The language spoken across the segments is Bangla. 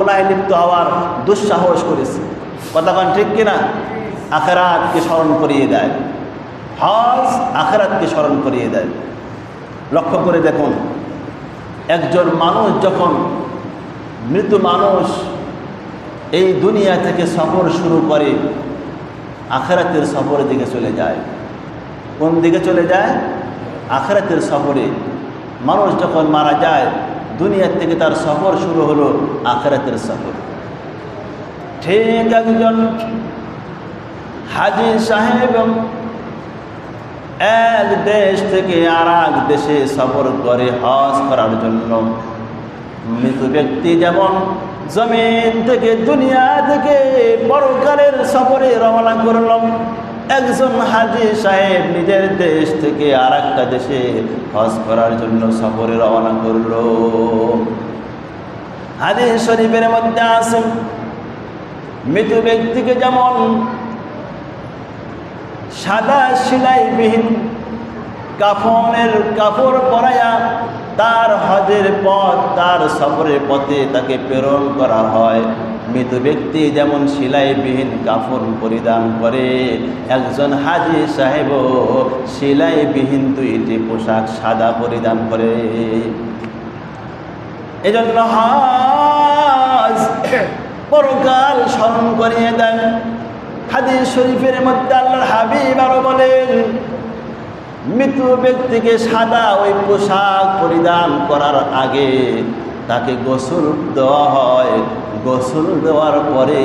গুনাহে লিপ্ত হওয়ার দুঃসাহস করেছে। কথাক্ষণ ঠিক কিনা? আখেরাতকে স্মরণ করিয়ে দেয়। হজ আখেরাতকে স্মরণ করিয়ে দেয়। লক্ষ্য করে দেখুন, একজন মানুষ যখন মৃত মানুষ এই দুনিয়া থেকে সফর শুরু করে, আখেরাতের সফরের দিকে চলে যায়। কোন দিকে চলে যায়? আখেরাতের সফরে। মানুষ যখন মারা যায় দুনিয়ার থেকে তার সফর শুরু হলো আখেরাতের সফর। ঠিক একজন হাজি সাহেব এক দেশ থেকে আর এক দেশে সফর করে হজ করার জন্য। মৃত ব্যক্তি যেমন জমিন থেকে, দুনিয়া থেকে পরকালের সফরে রওনা করলাম একজন হাজি সাহেব নিজের দেশ থেকে আর একটা দেশে হজ করার জন্য সফরে রওনা করল। হাজি শরীফের মধ্যে আসেন মৃত ব্যক্তিকে যেমন সাদা সিলাইবিহীন কাফনের কাপড় পরাইয়া তার হজের পথ, তার সফরের পথে তাকে প্রেরণ করা হয়। মৃত ব্যক্তি যেমন সিলাইবিহীন কাফন পরিধান করে, একজন হাজি সাহেব সিলাইবিহীন দুইটি পোশাক সাদা পরিধান করে। এজন্য হজ পরকাল স্মরণ করিয়ে দেন। হাদিস শরীফের মধ্যে আল্লাহর হাবিব আরও বলেন, মৃত ব্যক্তিকে সাদা ওই পোশাক পরিধান করার আগে তাকে গোসল দেওয়া হয়। গোসল দেওয়ার পরে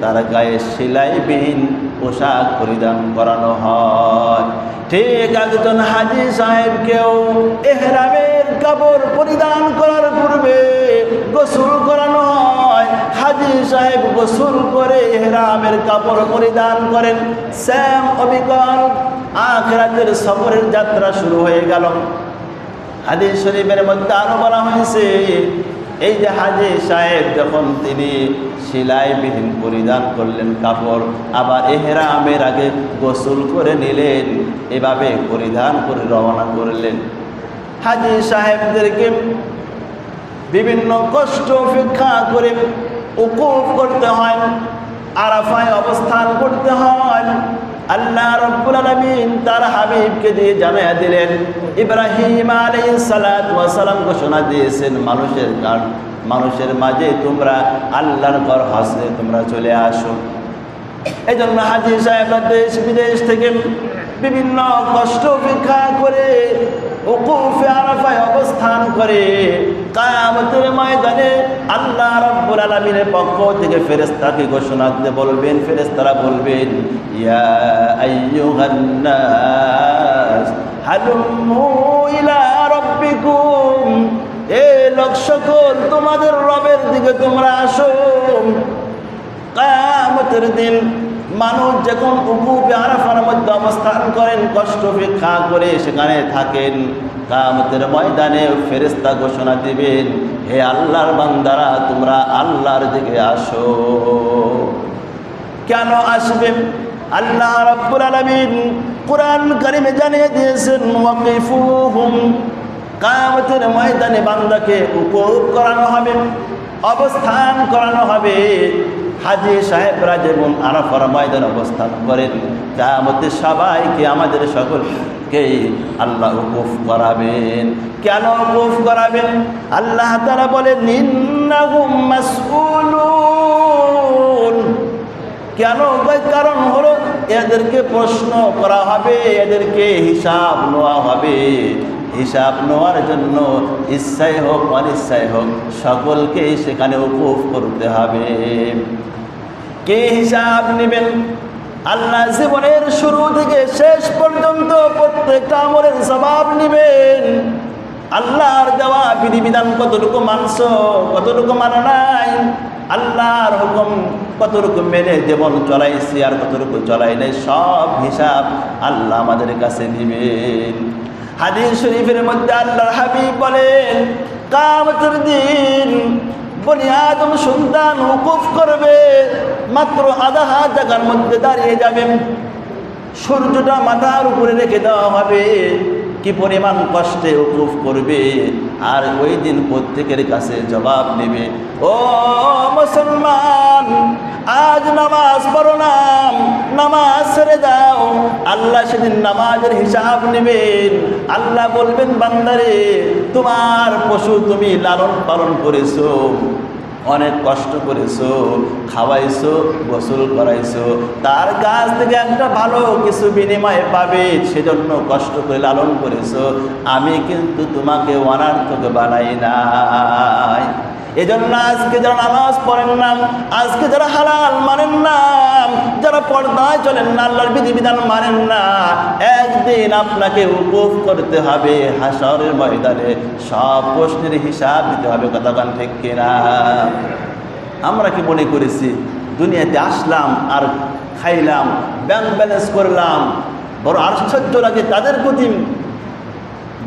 তার গায়ে সেলাই সেলাইবিহীন পোশাক পরিধান করানো হয়। ঠিক একজন হাজি সাহেবকেও এহরামের কাপড় পরিধান করার পূর্বে গোসল করানো হয়। হাজি সাহেব গোসল করে এহরামের কাপড় পরিধান করেন। শ্যাম অবিকল, আখরাতের সফরের যাত্রা শুরু হয়ে গেল। হাদিস শরীফের মধ্যে আরও বলা হয়েছে, এই যে হাজি সাহেব যখন তিনি সিলাইবিহীন পরিধান করলেন কাপড়, আবার এহরামের আগে গোসল করে নিলেন, এভাবে পরিধান করে রওনা করলেন। হাজি সাহেবদেরকে বিভিন্ন কষ্ট উপেক্ষা করে উকুফ করতে হয়, আরাফায় অবস্থান করতে হয় আল্লাহ রব্বুল আলামিন তার হাবিবকে দিয়ে জানাইয়া দিলেন, ইব্রাহিম ওয়া সালাম ঘোষণা দিয়েছেন, মানুষের মানুষের মাঝে তোমরা আল্লাহর ঘর হজে তোমরা চলে আসো। এই জন্য হাজি সাহেবরা দেশ বিদেশ থেকে বিভিন্ন কষ্ট উপেক্ষা করে উকুফে আরাফায় অবস্থান করে কায়ামতের ময়দানে আল্লাহ রাব্বুল আলামিনের পক্ষ থেকে ফেরেশতাকে ঘোষণা দিতে বলবেন, ফেরেশতারা বলবেন এ লোক সকল, তোমাদের রবের দিকে তোমরা আসো। কায়ামতের দিন মানুষ যখন উকুপে আরাফার মধ্যে অবস্থান করেন, কষ্ট উপেক্ষা করে সেখানে থাকেন। কামতের ময়দানে ফেরেস্তা ঘোষণা দিবেন, হে আল্লাহর বান্দারা, তোমরা আল্লাহর দিকে আসো। কেন আসবেন আল্লাহ রাব্বুল আলামিন কোরআন কারিমে জানিয়ে দিয়েছেন, ওয়াকিফুহুম। কায়ামতের ময়দানে বান্দাকে উপভোগ করানো হবে, অবস্থান করানো হবে। হাজি সাহেবরা যেমন আরাফার ময়দান অবস্থান করেন। কায়ামতে সবাইকে আমাদের সকলকে আল্লাহ উকুফ করাবেন। কেন উকুফ করাবেন? আল্লাহ তারা বলেন কেন? কারণ হলো এদেরকে প্রশ্ন করা হবে, এদেরকে হিসাব নেওয়া হবে। হিসাব নেওয়ার জন্য ইচ্ছাই হোক, অনিচ্ছাই হোক সকলকেই সেখানে উকুফ করতে হবে। কে হিসাব নেবেন? আল্লাহ জীবনের শুরু থেকে শেষ পর্যন্ত প্রত্যেকটা আমলের জবাব নেবেন। আল্লাহর দেওয়া বিধিবিধান কতটুকু মানস কতটুকু মানা নাই? আল্লাহর হুকুম কতটুকু মেনে জীবন চলাইছি আর কতটুকু চলাই নাই সব হিসাব আল্লাহ আমাদের কাছে নিবেন। হাদিস শরীফের মধ্যে আল্লাহর হাবিব বলেন, কামতের দিন বনি আদম সন্তান হুকুফ করবে। মাত্র আধা হাত জায়গার মধ্যে দাঁড়িয়ে যাবেন। সূর্যটা মাথার উপরে রেখে দেওয়া হবে। কি পরিমাণ কষ্টে উকুফ করবে। আর ওই দিন প্রত্যেকের কাছে জবাব নেবে ও মুসলমান, আজ নামাজ পড়ো না। অনেক কষ্ট করেছ, খাওয়াইছো করাইছো, তার কাছ থেকে একটা ভালো কিছু বিনিময়ে পাবে, সেজন্য কষ্ট করে লালন করেছ। আমি কিন্তু তোমাকে অনার্থক বানাই নাই। এজন্য আজকে যারা নামাজ পড়েন না, আজকে যারা হালাল মানেন না যারা পর্দায় চলেন না, আল্লাহর বিধিবিধান মানেন না, একদিন আপনাকে উপভোগ করতে হবে হাসরের ময়দানে। সব প্রশ্নের হিসাব দিতে হবে কতক্ষণ ঠিক কিনা? আমরা কি মনে করেছি, দুনিয়াতে আসলাম আর খাইলাম, ব্যাংক ব্যালেন্স করলাম, বড় আশ্চর্য লাগে তাদের প্রতি।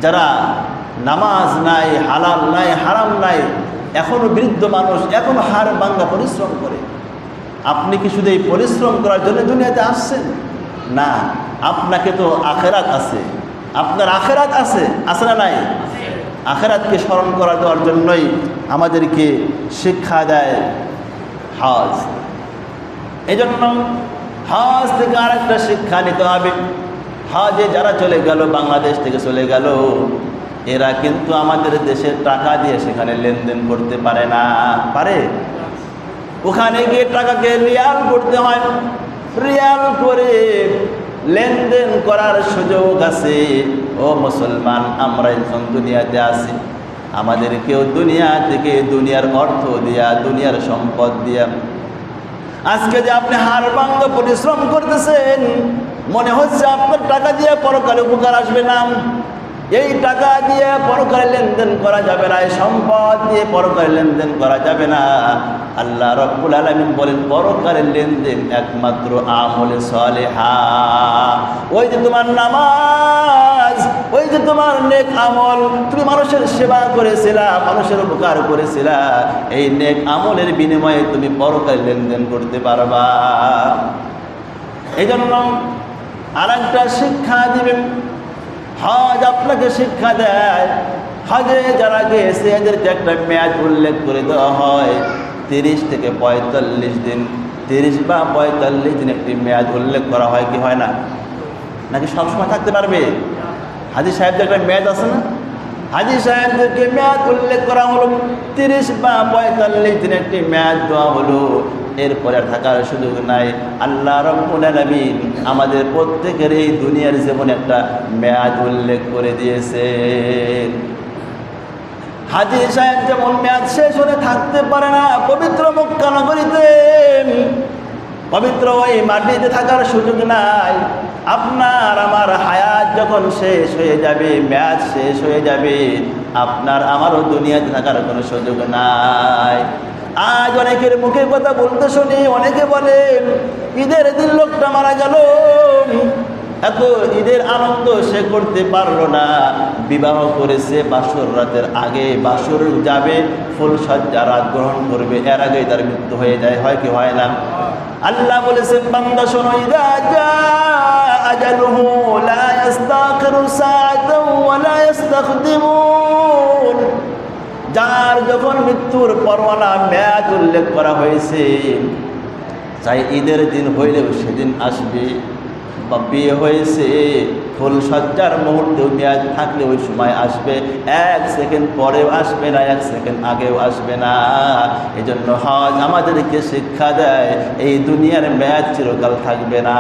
যারা নামাজ নাই, হালাল নাই, হারাম নাই এখনও বৃদ্ধ মানুষ এখনও হার বাংলা পরিশ্রম করে। আপনি কি শুধু এই পরিশ্রম করার জন্য দুনিয়াতে আসছেন? না, আপনাকে তো আখেরাত আছে। আপনার আখেরাত আছে আছে না নাই? আখেরাতকে স্মরণ করা দেওয়ার জন্যই আমাদেরকে শিক্ষা দেয় হজ। জন্য হজ থেকে আরেকটা শিক্ষা নিতে হবে। হজে যারা চলে গেল, বাংলাদেশ থেকে চলে গেল, এরা কিন্তু আমাদের দেশের টাকা দিয়ে সেখানে লেনদেন করতে পারে না। পারে? ওখানে গিয়ে টাকাকে রিয়াল করতে হয়। রিয়াল করে লেনদেন করার সুযোগ আছে। ও মুসলমান, আমরা এখন দুনিয়াতে আছি। আমাদেরকেও দুনিয়া থেকে দুনিয়ার অর্থ দিয়া, দুনিয়ার সম্পদ দিয়া। আজকে যে আপনি হার বাংল পরিশ্রম করতেছেন, মনে হচ্ছে আপনার টাকা দিয়ে পরকালে উপকার আসবে না। এই টাকা দিয়ে পরকালে লেনদেন করা যাবে না, এই সম্পদ দিয়ে পরকালে লেনদেন করা যাবে না। আল্লাহ রব্বুল আলমিন বলেন পরকালের লেনদেন একমাত্র আমলে সলেহা। ওই যে তোমার নামাজ, ওই যে তোমার নেক আমল, তুমি মানুষের সেবা করেছিলা, মানুষের উপকার করেছিলা, এই নেক আমলের বিনিময়ে তুমি পরকালে লেনদেন করতে পারবা। এই জন্য আর একটা শিক্ষা দিবেন। হজ আপনাকে শিক্ষা দেয়। হজে যারা গিয়েছে, এদেরকে একটা মেয়াদ উল্লেখ করে দেওয়া হয়। তিরিশ থেকে পঁয়তাল্লিশ দিন, তিরিশ বা পঁয়তাল্লিশ দিন একটি মেয়াদ উল্লেখ করা হয় কি হয় না? নাকি সবসময় থাকতে পারবে? হাজি সাহেবদের একটা মেয়াদ আছে না? হাজি সাহেবদেরকে মেয়াদ উল্লেখ করা হলো, তিরিশ বা পঁয়তাল্লিশ দিন একটি মেয়াদ দেওয়া হলো। এরপরে থাকার সুযোগ নাই। আল্লাহ রব্বুল আমাদের প্রত্যেকের এই দুনিয়ার জীবনে একটা মেয়াদ উল্লেখ করে দিয়েছে হাজি সাহেব যেমন মেয়াদ শেষ হলে থাকতে পারে না, পবিত্র মক্কা নগরীতে। পবিত্র ওই মাটিতে থাকার সুযোগ নাই। আপনার আমার হায়াত যখন শেষ হয়ে যাবে ম্যাচ শেষ হয়ে যাবে, আপনার আমারও দুনিয়াতে থাকার কোনো সুযোগ নাই। আজ অনেকের মুখে কথা বলতে শুনি অনেকে বলে, ঈদের দিন লোকটা মারা গেল। এত ঈদের আনন্দ সে করতে পারল না। বিবাহ করেছে বাসর রাতের আগে। বাসর যাবে, ফুল ফুলসজ্জা রাত গ্রহণ করবে। এর আগেই তার মৃত্যু হয়ে যায়, হয় কি হয় না? আল্লাহ বলেছেন বান্দা শোনো যার যখন মৃত্যুর পরওয়ানা মেয়াদ উল্লেখ করা হয়েছে, চাই ঈদের দিন হইলেও সেদিন আসবে। বা বিয়ে হয়েছে ফুলসজ্জার মুহূর্তেও মেয়াদ থাকলে ওই সময় আসবে। এক সেকেন্ড পরেও আসবে না, এক সেকেন্ড আগেও আসবে না। এই জন্য হজ আমাদেরকে শিক্ষা দেয়, এই দুনিয়ার মেয়াদ চিরকাল থাকবে না।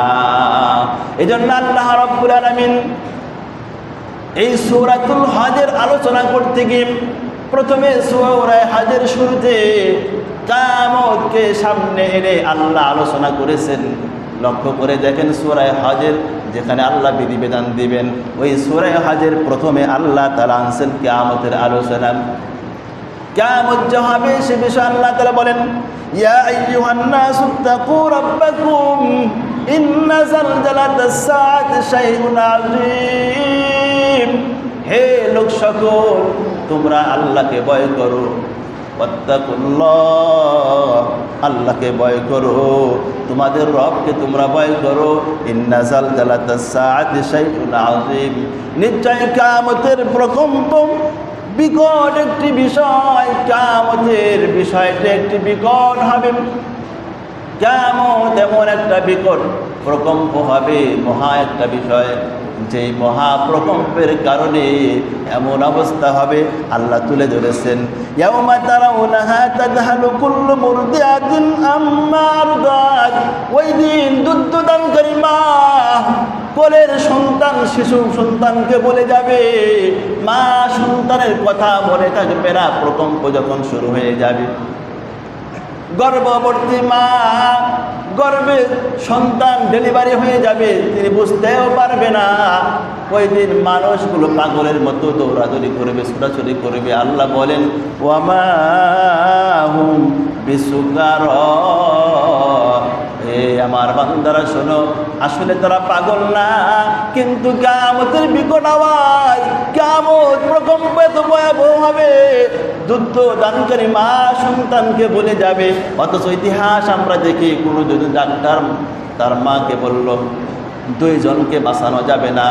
এই জন্য আল্লাহ রব্বুল আলমিন এই সৌরাতুল হজের আলোচনা করতে গিয়ে প্রথমে সৌরায় হাজের শুরুতে কামতকে সামনে এনে আল্লাহ আলোচনা করেছেন। লক্ষ্য করে দেখেন সুরায় হাজের যেখানে আল্লাহ বিধিবিধান দিবেন, ওই সুরায় হাজের প্রথমে আল্লাহ তালা আনছেন কেয়ামতের আলোচনা। কেমন যে হবে সে বিষয়ে আল্লাহ তালা বলেন হে লোক সকল, তোমরা আল্লাহকে ভয় করো। আল্লাহকে ভয় করো, তোমাদের রবকে তোমরা ভয় করো। নিশ্চয় কিয়ামতের প্রকম্প বিকট একটি বিষয় কামতের বিষয়টা একটি বিকট হবে। কেমন এমন একটা বিকট প্রকম্প হবে, মহা একটা বিষয়। যেই মহা প্রকম্পের কারণে এমন অবস্থা হবে, আল্লাহ তুলে ধরেছেন ওই দিন দুধদানকারী মা কোলের সন্তান, শিশু সন্তানকে বলে যাবে, মা সন্তানের কথা মনে থাকবে না, প্রকম্প যখন শুরু হয়ে যাবে। গর্ভবর্তী মা গর্বে সন্তান ডেলিভারি হয়ে যাবে, তিনি বুঝতেও পারবে না। ওই দিন মানুষগুলো পাগলের মতো দৌড়াদৌড়ি করবে, ছোটাছুটি করবে। আল্লাহ বলেন ওয়ামা হুম বিশুকার আমার বান্দারা, শোনো। আসলে তারা পাগল না, কিন্তু কামতের বিকট আওয়াজ কামত প্রকম্প এত ভয়াবহ হবে। দুধ দানকারী মা সন্তানকে বলে যাবে। অথচ ইতিহাস আমরা দেখি কোনো যদি ডাক্তার তার মাকে বলল, দুইজনকে বাঁচানো যাবে না।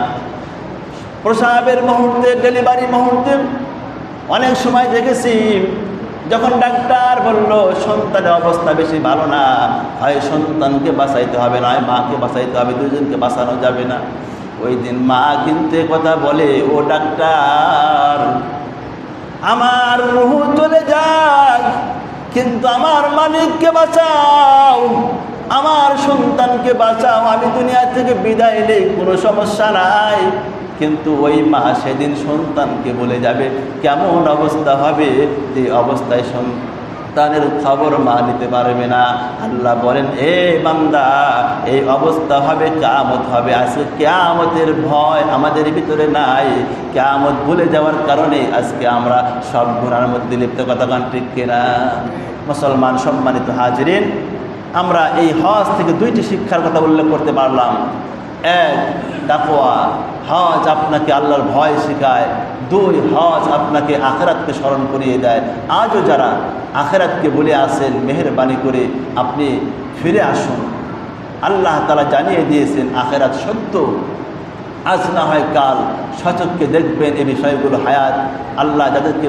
প্রসাবের মুহূর্তে, ডেলিভারি মুহূর্তে অনেক সময় দেখেছি যখন ডাক্তার বলল, সন্তানের অবস্থা বেশি ভালো না, হয় সন্তানকে বাঁচাইতে হবে না মাকে বাঁচাইতে হবে, দুজনকে বাঁচানো যাবে না। ওই দিন মা কিন্তু কথা বলে, ও ডাক্তার, আমার রুহু চলে যাক, কিন্তু আমার মালিককে বাঁচাও, আমার সন্তানকে বাঁচাও, আমি দুনিয়া থেকে বিদায় নেই, কোনো সমস্যা নাই। কিন্তু ওই মা সেদিন সন্তানকে বলে যাবে, কেমন অবস্থা হবে? যে অবস্থায় সন্তানের খবর মা নিতে পারবে না। আল্লাহ বলেন, এ বান্দা, এই অবস্থা হবে, কেয়ামত হবে। আজকে কেয়ামতের ভয় আমাদের ভিতরে নাই। কেয়ামত ভুলে যাওয়ার কারণে আজকে আমরা সব গুণার মধ্যে লিপ্ত। কথা গান ঠিক কিনা? মুসলমান সম্মানিত হাজিরিন, আমরা এই হজ থেকে দুইটি শিক্ষার কথা উল্লেখ করতে পারলাম। এক ডাকোয়া হজ আপনাকে আল্লাহর ভয় শেখায়। দুই, হজ আপনাকে আখেরাতকে স্মরণ করিয়ে দেয়। আজও যারা আখেরাতকে বলে আসেন, মেহরবানি করে আপনি ফিরে আসুন। আল্লাহ তালা জানিয়ে দিয়েছেন, আখেরাত সত্য। আজ না হয় কাল। সচককে দেখবেন এই বিষয়গুলো হায়াত। আল্লাহ যাদেরকে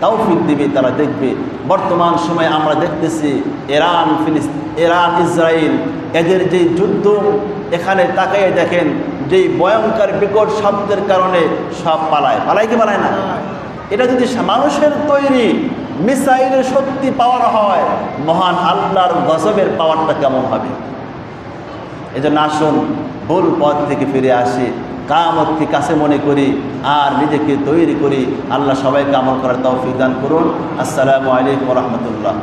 তৌফিক দেবে, তারা দেখবে। বর্তমান সময়ে আমরা দেখতেছি, ইরান ফিলিস্তিন ইরান ইসরায়েল এদের যে যুদ্ধ এখানে তাকাইয়ে দেখেন, যেই ভয়ঙ্কর বিকট শব্দের কারণে সব পালায়। পালায় কি পালায় না? এটা যদি মানুষের তৈরি মিসাইলের শক্তি পাওয়ার হয়, মহান আল্লাহর গজবের পাওয়ারটা কেমন হবে? এজন্য আসুন, ভুল পথ থেকে ফিরে আসি। কামতকে কাছে মনে করি, আর নিজেকে তৈরি করি। আল্লাহ সবাইকে আমল করার তৌফিক দান করুন। আসসালামু আলাইকুম রহমতুল্লাহ।